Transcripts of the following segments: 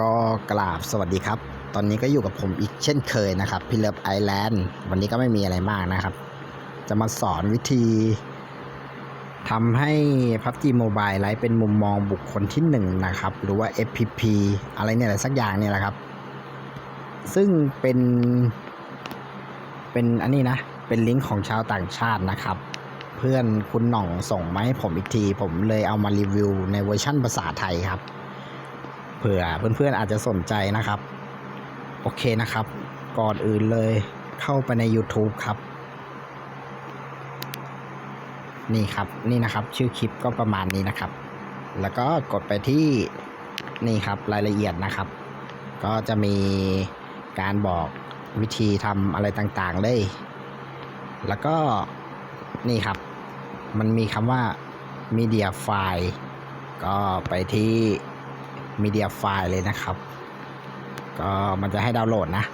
ก็กราบสวัสดีครับ ตอนนี้ก็อยู่กับผมอีกเช่นเคยนะครับพี่เลิฟไอแลนด์วันนี้ก็ไม่มีอะไรมากนะครับ จะมาสอนวิธีทำให้ PUBG Mobile ไลฟ์เป็นมุมมองบุคคลที่หนึ่งนะครับ หรือว่า FPP อะไรเนี่ยอะไรสักอย่างเนี่ยแหละครับ ซึ่งเป็น เป็นอันนี้นะ เป็นลิงก์ของชาวต่างชาตินะครับ เพื่อนคุณหน่องส่งมาให้ผมอีกที ผมเลยเอามารีวิวในเวอร์ชั่นภาษาไทยครับ เผื่อเพื่อนๆอาจจะสนใจนะครับ โอเคนะครับ ก่อนอื่นเลยเข้าไปใน YouTube ครับ นี่ครับนี่นะครับ ชื่อคลิปก็ประมาณนี้นะครับ แล้วก็กดไปที่นี่ครับรายละเอียดนะครับ ก็จะมีการบอกวิธีทำอะไรต่างๆเลย แล้วก็นี่ครับ มันมีคำว่า Media File ก็ไปที่ Media File เลยนะครับ ก็มันจะให้ดาวน์โหลดนะ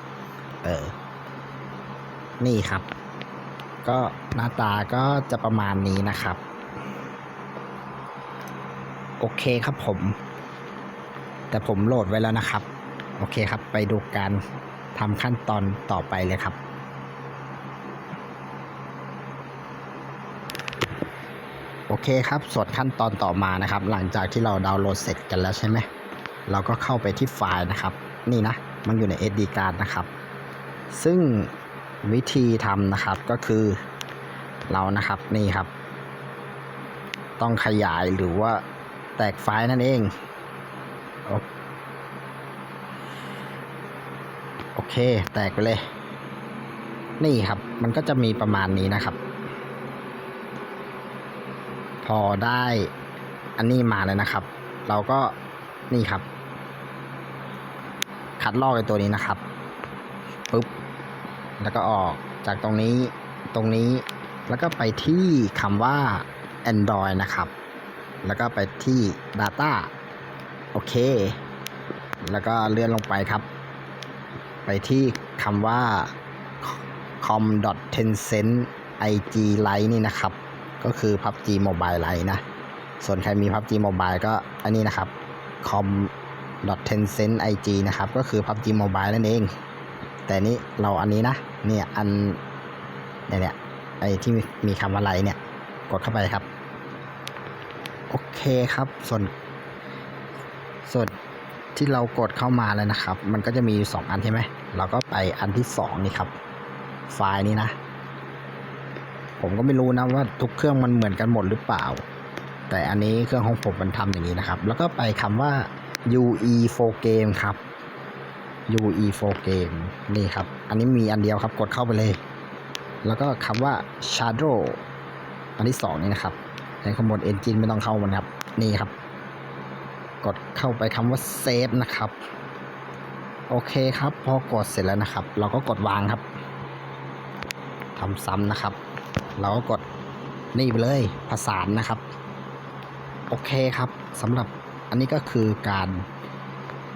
เออ นี่ครับ ก็หน้าตาก็จะประมาณนี้นะครับ โอเคครับผม แต่ผมโหลดไว้แล้วนะครับ โอเคครับ ไปดูการทำขั้นตอนต่อไปเลยครับโอเคครับส่วนขั้นตอนต่อมานะครับ หลังจากที่เราดาวน์โหลดเสร็จกันแล้วใช่ไหม เราก็เข้าไปที่ไฟล์นะครับ นี่นะ มันอยู่ใน SD card นะครับ ซึ่งวิธีทำนะครับก็คือเรานะครับนี่ครับ ต้องขยายหรือว่าแตกไฟล์นั่นเอง โอโอเค แตกไปเลย นี่ครับ มันก็จะมีประมาณนี้นะครับ พอได้อันนี้มาเลยนะครับ เราก็นี่ครับ คัดลอกไอตัวนี้นะครับปุ๊บแล้วก็ออกจากตรงนี้ตรงนี้แล้วก็ไปที่คำว่า Android นะครับ แล้วก็ไปที่ Data โอเค แล้วก็เลื่อนลงไปครับ ไปที่คำว่า com.tencent ig lite นี่นะครับ ก็คือ PUBG Mobile Lite นะ ส่วนใครมี PUBG Mobile ก็อันนี้นะครับ com tencent ig นะครับ ก็คือ PUBG Mobile นั่นเอง แต่นี่เราอันนี้นะ เนี่ยอันเนี่ยเนี่ยไอที่มีคำว่าไลเนี่ย กดเข้าไปครับ โอเคครับ ส่วน ส่วนที่เรากดเข้ามาแล้วนะครับ มันก็จะมีสองอันใช่ไหม เราก็ไปอันที่สองนี่ครับ ไฟล์นี้นะ ผมก็ไม่รู้นะว่าทุกเครื่องมันเหมือนกันหมดหรือเปล่า แต่อันนี้เครื่องของผมมันทำอย่างนี้นะครับ แล้วก็ไปคำว่า UE4 game ครับ UE4 game นี่ครับ อันนี้มีอันเดียวครับกดเข้าไปเลย แล้วก็คำว่า Shadow อันที่สองนี่นะครับในข้างบน Engine ไม่ต้องเข้ามันครับ นี่ครับ กดเข้าไปคำว่า Save นะครับ โอเคครับ พอกดเสร็จแล้วนะครับ เราก็กดวางครับทำซ้ำนะครับ เราก็กดนี่ไปเลยผสานนะครับ โอเคครับสำหรับ อันนี้ก็คือการ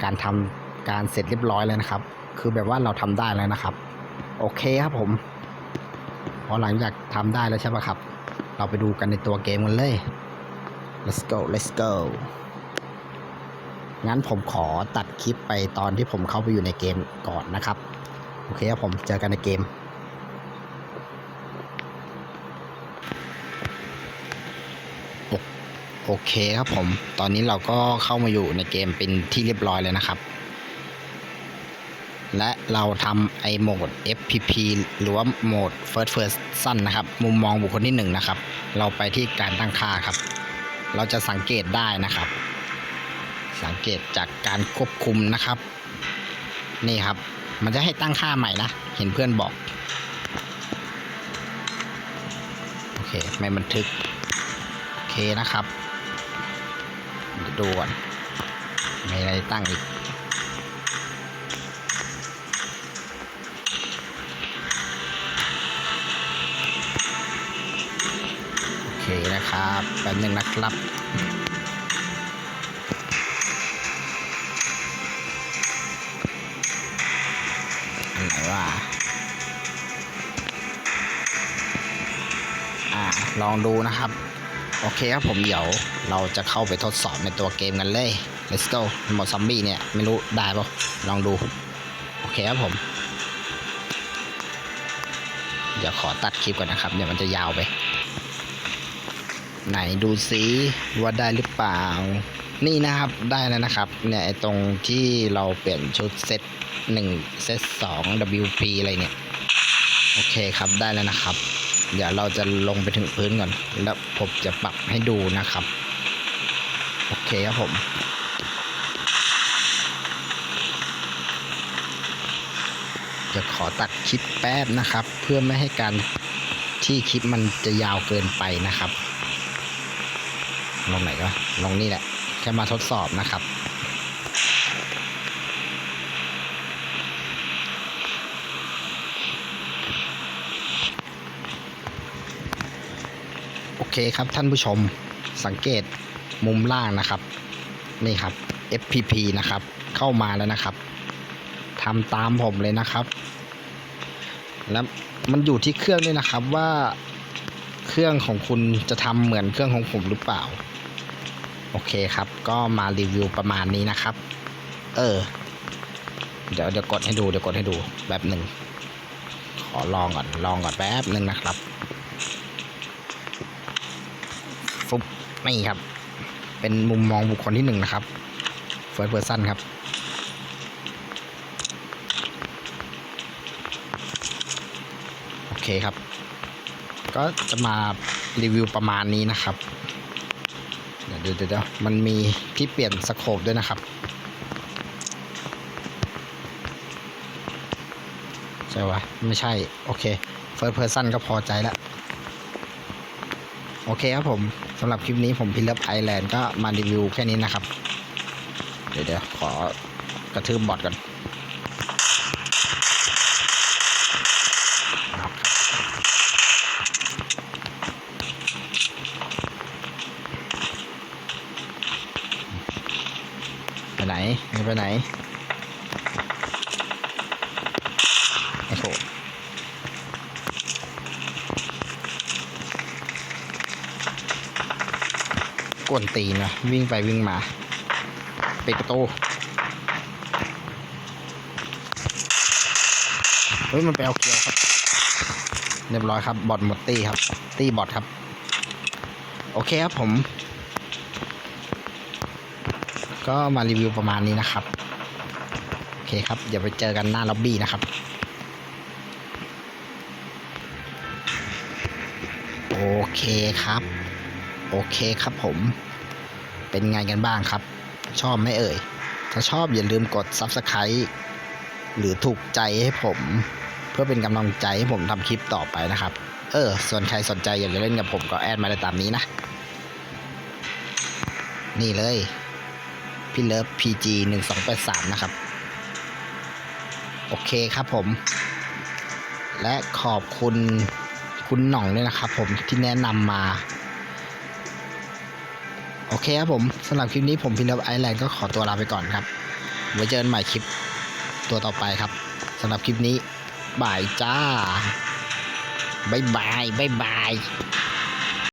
การทำการเสร็จเรียบร้อยแล้วนะครับ คือแบบว่าเราทำได้แล้วนะครับ โอเคครับผมพอหลังจากทำได้แล้วใช่ปะครับ เราไปดูกันในตัวเกมกันเลย let's go let's go งั้นผมขอตัดคลิปไปตอนที่ผมเข้าไปอยู่ในเกมก่อนนะครับ โอเคครับผมเจอกันในเกม โอเคครับผม ตอนนี้เราก็เข้ามาอยู่ในเกมเป็นที่เรียบร้อยเลยนะครับ และเราทำไอโหมด FPP หรือว่าโหมด First Person นะครับ มุมมองบุคคลที่หนึ่งนะครับ เราไปที่การตั้งค่าครับ เราจะสังเกตได้นะครับ สังเกตจากการควบคุมนะครับ นี่ครับ มันจะให้ตั้งค่าใหม่นะ เห็นเพื่อนบอก โอเค ไม่บันทึก โอเคนะครับ เดี๋ยวดูก่อน มีอะไรตั้งอีกโอเคนะครับแป๊บนึงนะครับอันไหนว่าลองดูนะครับ โอเคครับผมเดี๋ยว เราจะเข้าไปทดสอบในตัวเกมกันเลย let's go หมดซอมบี้เนี่ย ไม่รู้ได้ปะลองดู โอเคครับผม เดี๋ยวขอตัดคลิปก่อนนะครับ เดี๋ยวมันจะยาวไป ไหนดูซิว่าได้หรือเปล่า นี่นะครับได้แล้วนะครับ เนี่ยตรงที่เราเปลี่ยนชุดเซตหนึ่งเซตสอง WP อะไรเนี่ย โอเคครับได้แล้วนะครับ เดี๋ยวเราจะลงไปถึงพื้นก่อน แล้วผมจะปรับให้ดูนะครับ โอเคครับผมจะขอตัดคลิปแป๊บนะครับ เพื่อไม่ให้การที่คลิปมันจะยาวเกินไปนะครับ ลงไหนก็ลงนี่แหละแค่มาทดสอบนะครับโอเคครับท่านผู้ชมสังเกต มุมล่างนะครับ นี่ครับ FPP นะครับ เข้ามาแล้วนะครับทำตามผมเลยนะครับ แล้วมันอยู่ที่เครื่องด้วยนะครับว่าเครื่องของคุณจะทำเหมือนเครื่องของผมหรือเปล่า โอเคครับ ก็มารีวิวประมาณนี้นะครับ เออ เดี๋ยวเดี๋ยวกดให้ดูเดี๋ยวกดให้ดูแบบหนึ่งขอลองก่อนลองก่อนแป๊บหนึ่งนะครับฟุบนี่ครับ เป็นมุมมองบุคคลที่หนึ่งนะครับ first person ครับ โอเคครับ ก็จะมารีวิวประมาณนี้นะครับเดี๋ยวเดี๋ยวเดี๋ยวมันมีที่เปลี่ยนสโคปด้วยนะครับใช่วะไม่ใช่ โอเค first person ก็พอใจแล้ว โอเคครับผม สำหรับคลิปนี้ผมพิลเลอร์ไอแลนด์ก็มารีวิวแค่นี้นะครับ เดี๋ยวเดี๋ยวขอกระทืบบอทก่อนไปไหน ไปไหนโอ้โห กวนตีนนะวิ่งไปวิ่งมาปิดประตูเฮ้ยมันไปเอาเกียวครับ เรียบร้อยครับ บอทหมดตีครับ ตีบอทครับ โอเคครับผม ก็มารีวิวประมาณนี้นะครับ โอเคครับ เดี๋ยวไปเจอกันหน้าล็อบบี้นะครับ โอเคครับ โอเคครับผม เป็นไงกันบ้างครับ ชอบไหมเอ่ย ถ้าชอบอย่าลืมกด Subscribe หรือถูกใจให้ผม เพื่อเป็นกำลังใจให้ผมทำคลิปต่อไปนะครับ เออ ส่วนใครสนใจอยากจะเล่นกับผมก็แอดมาได้ตามนี้นะ นี่เลย พี่เลิฟ PG 1 2 8 3 นะครับ โอเคครับผม และขอบคุณคุณหน่องด้วยนะครับผมที่แนะนำมา โอเคครับผมสำหรับคลิปนี้ผมพินดับไอแลนด์ก็ขอตัวลาไปก่อนครับไว้เจอกันใหม่คลิปตัวต่อไปครับสำหรับคลิปนี้บายจ้าบายบายบายบาย